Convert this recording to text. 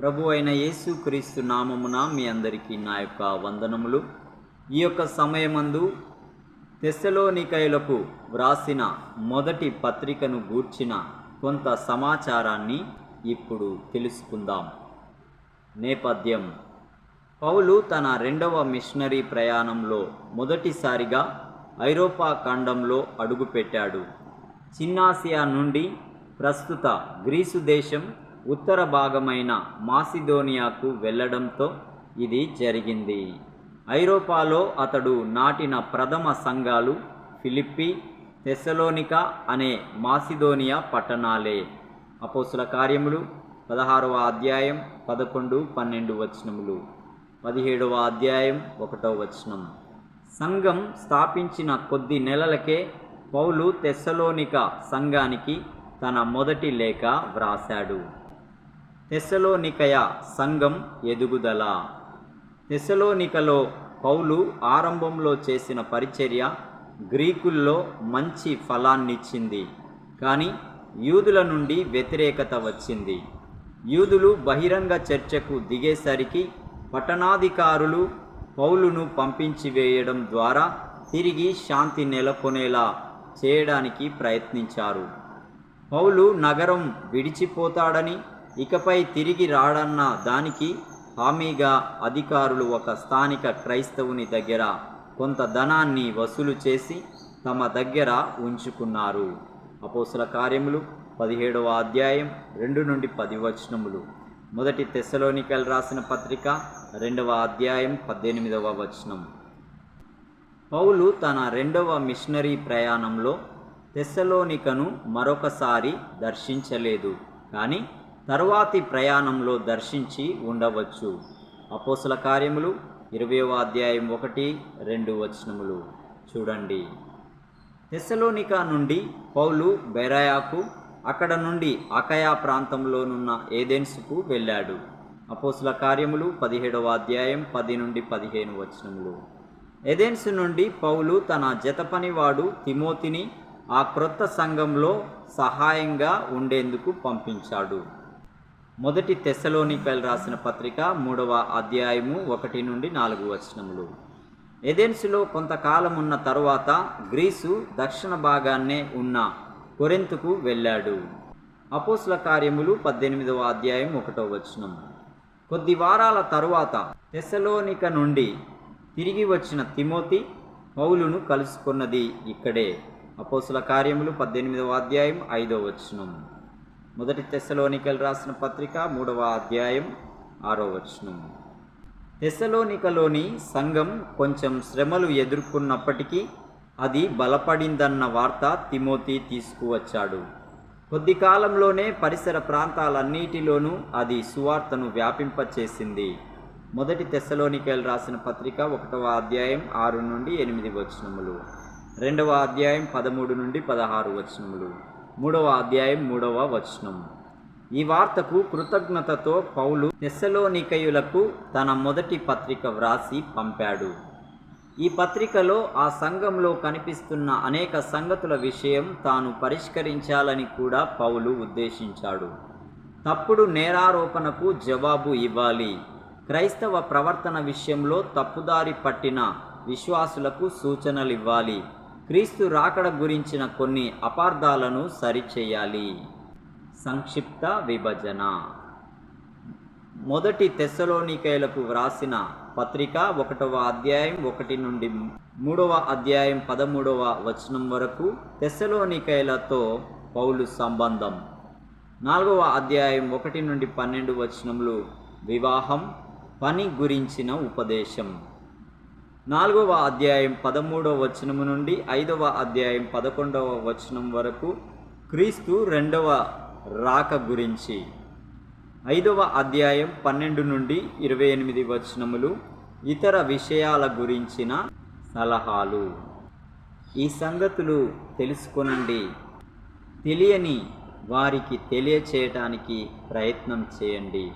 ప్రభు అయిన యేసు క్రీస్తు నామమున మీ అందరికీ నా యొక్క వందనములు. ఈ యొక్క సమయమందు తెస్సలోనికైలకు వ్రాసిన మొదటి పత్రికను గూర్చిన కొంత సమాచారాన్ని ఇప్పుడు తెలుసుకుందాం. నేపథ్యం. పౌలు తన రెండవ మిషనరీ ప్రయాణంలో మొదటిసారిగా ఐరోపా ఖండంలో అడుగుపెట్టాడు. చిన్నాసియా నుండి ప్రస్తుత గ్రీసు దేశం ఉత్తర భాగమైన మాసిదోనియాకు వెళ్ళడంతో ఇది జరిగింది. ఐరోపాలో అతడు నాటిన ప్రథమ సంఘాలు ఫిలిప్పి తెస్సలోనిక అనే మాసిదోనియా పట్టణాలే. అపోసుల కార్యములు పదహారవ అధ్యాయం పదకొండు పన్నెండు వచనములు. పదిహేడవ అధ్యాయం ఒకటవ వచనం. సంఘం స్థాపించిన కొద్ది నెలలకే పౌలు తెస్సలోనిక సంఘానికి తన మొదటి లేఖ వ్రాశాడు. తెస్సలోనికయ సంఘం ఎదుగుదల. తెస్సలోనికలో పౌలు ఆరంభంలో చేసిన పరిచర్య గ్రీకుల్లో మంచి ఫలాన్నిచ్చింది. కానీ యూదుల నుండి వ్యతిరేకత వచ్చింది. యూదులు బహిరంగ చర్చకు దిగేసరికి పట్టణాధికారులు పౌలును పంపించి వేయడం ద్వారా తిరిగి శాంతి నెలకొనేలా చేయడానికి ప్రయత్నించారు. పౌలు నగరం విడిచిపోతాడని ఇకపై తిరిగి రాడన్న దానికి హామీగా అధికారులు ఒక స్థానిక క్రైస్తవుని దగ్గర కొంత ధనాన్ని వసూలు చేసి తమ దగ్గర ఉంచుకున్నారు. అపోసల కార్యములు పదిహేడవ అధ్యాయం రెండు నుండి పది వచనములు. మొదటి తెస్సలోనికలు రాసిన పత్రిక రెండవ అధ్యాయం పద్దెనిమిదవ వచనం. పౌలు తన రెండవ మిషనరీ ప్రయాణంలో తెస్సలోనికను మరొకసారి దర్శించలేదు. కానీ తరువాతి ప్రయాణంలో దర్శించి ఉండవచ్చు. అపోసల కార్యములు ఇరవయవ అధ్యాయం ఒకటి రెండు వచనములు. చూడండి. తెస్సలోనిక నుండి పౌలు బెరాయాకు అక్కడ నుండి అకయా ప్రాంతంలోనున్న ఏదెన్స్కు వెళ్ళాడు. అపోసుల కార్యములు పదిహేడవ అధ్యాయం పది నుండి పదిహేను వచనములు. ఎదెన్స్ నుండి పౌలు తన జతపనివాడు తిమోతిని ఆ క్రొత్త సంఘంలో సహాయంగా ఉండేందుకు పంపించాడు. మొదటి తెస్సలోనికల్ రాసిన పత్రిక మూడవ అధ్యాయము ఒకటి నుండి నాలుగు వచనములు. ఎథెన్స్లో కొంతకాలం ఉన్న తరువాత గ్రీసు దక్షిణ భాగాన్నే ఉన్న కొరెంతుకు వెళ్ళాడు. అపోస్ల కార్యములు పద్దెనిమిదవ అధ్యాయం ఒకటో వచనం. కొద్ది వారాల తరువాత తెస్సలోనిక నుండి తిరిగి వచ్చిన తిమోతి పౌలును కలుసుకున్నది ఇక్కడే. అపోసుల కార్యములు పద్దెనిమిదవ అధ్యాయం ఐదో వచనం. మొదటి తెశలోనికలు రాసిన పత్రిక మూడవ అధ్యాయం ఆరో వచనం. తెశలోనికలోని సంఘం కొంచెం శ్రమలు ఎదుర్కొన్నప్పటికీ అది బలపడిందన్న వార్త తిమోతి తీసుకువచ్చాడు. కొద్ది కాలంలోనే పరిసర ప్రాంతాలన్నిటిలోనూ అది సువార్తను వ్యాపింపచేసింది. మొదటి తెశలోనికలు రాసిన పత్రిక ఒకటవ అధ్యాయం ఆరు నుండి ఎనిమిది వచనములు. రెండవ అధ్యాయం పదమూడు నుండి పదహారు వచనములు. మూడవ అధ్యాయం మూడవ వచనం. ఈ వార్తకు కృతజ్ఞతతో పౌలు నిస్సలోనికయులకు తన మొదటి పత్రిక వ్రాసి పంపాడు. ఈ పత్రికలో ఆ సంఘంలో కనిపిస్తున్న అనేక సంగతుల విషయం తాను పరిష్కరించాలని కూడా పౌలు ఉద్దేశించాడు. తప్పుడు నేరారోపణకు జవాబు ఇవ్వాలి. క్రైస్తవ ప్రవర్తన విషయంలో తప్పుదారి పట్టిన విశ్వాసులకు సూచనలివ్వాలి. క్రీస్తు రాకడ గురించిన కొన్ని అపార్థాలను సరిచేయాలి. సంక్షిప్త విభజన. మొదటి తెస్సలోనికైలకు వ్రాసిన పత్రిక ఒకటవ అధ్యాయం ఒకటి నుండి మూడవ అధ్యాయం పదమూడవ వచనం వరకు తెస్సలోనికైలతో పౌలు సంబంధం. నాలుగవ అధ్యాయం ఒకటి నుండి పన్నెండు వచనములు వివాహం పని గురించిన ఉపదేశం. నాలుగవ అధ్యాయం పదమూడవ వచనము నుండి ఐదవ అధ్యాయం పదకొండవ వచనం వరకు క్రీస్తు రెండవ రాక గురించి. ఐదవ అధ్యాయం పన్నెండు నుండి ఇరవై ఎనిమిది వచనములు ఇతర విషయాల గురించిన సలహాలు. ఈ సంగతులు తెలుసుకొనండి. తెలియని వారికి తెలియచేయటానికి ప్రయత్నం చేయండి.